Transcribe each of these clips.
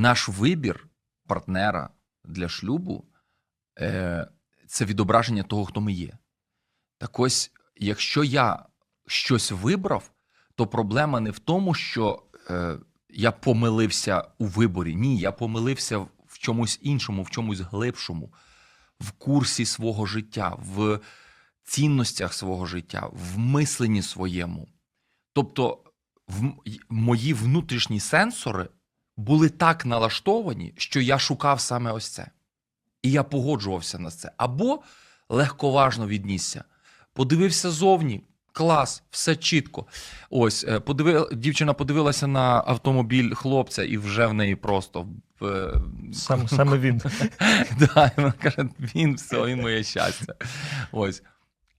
наш вибір партнера для шлюбу е, це відображення того, хто ми є. Так ось, якщо я щось вибрав, то проблема не в тому, що е, я помилився у виборі. Ні, я помилився в чомусь іншому, в чомусь глибшому, в курсі свого життя, в цінностях свого життя, в мисленні своєму. Тобто, в мої внутрішні сенсори були так налаштовані, що я шукав саме ось це. І я погоджувався на це. Або легковажно віднісся. Подивився зовні, клас, все чітко. Ось, е, подиви... дівчина подивилася на автомобіль хлопця, і вже в неї просто. е, Сам, саме він. Да, вона каже, він все, він моє щастя. Ось.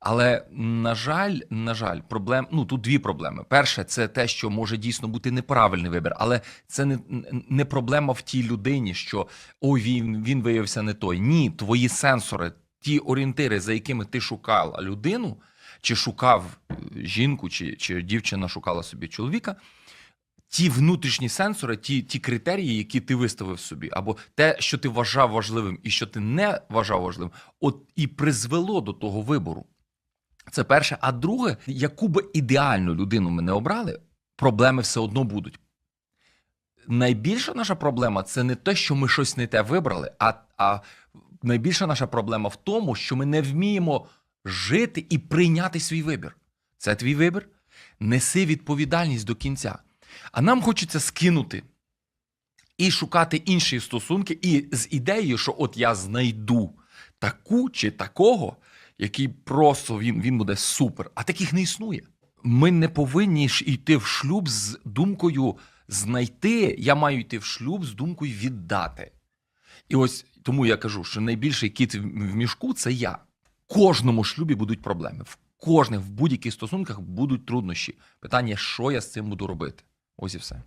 Але, на жаль, на жаль, проблем, ну тут дві проблеми. Перше, це те, що може дійсно бути неправильний вибір, але це не, не проблема в тій людині, що ой, він, він виявився не той. Ні, твої сенсори, ті орієнтири, за якими ти шукала людину, чи шукав е, жінку, чи, чи дівчина шукала собі чоловіка. Ті внутрішні сенсори, ті, ті критерії, які ти виставив собі, або те, що ти вважав важливим, і що ти не вважав важливим, от і призвело до того вибору. Це перше. А друге, яку би ідеальну людину ми не обрали, проблеми все одно будуть. Найбільша наша проблема це не те, що ми щось не те вибрали, а, а найбільша наша проблема в тому, що ми не вміємо жити і прийняти свій вибір. Це твій вибір. Неси відповідальність до кінця. А нам хочеться скинути і шукати інші стосунки, і з ідеєю, що от я знайду таку чи такого, який просто він, він буде супер. А таких не існує. Ми не повинні ж йти в шлюб з думкою знайти. Я маю йти в шлюб з думкою віддати. І ось тому я кажу, що найбільший кіт в мішку це я. В кожному шлюбі будуть проблеми. В кожних, в будь-яких стосунках будуть труднощі. Питання, що я з цим буду робити. Ось і все.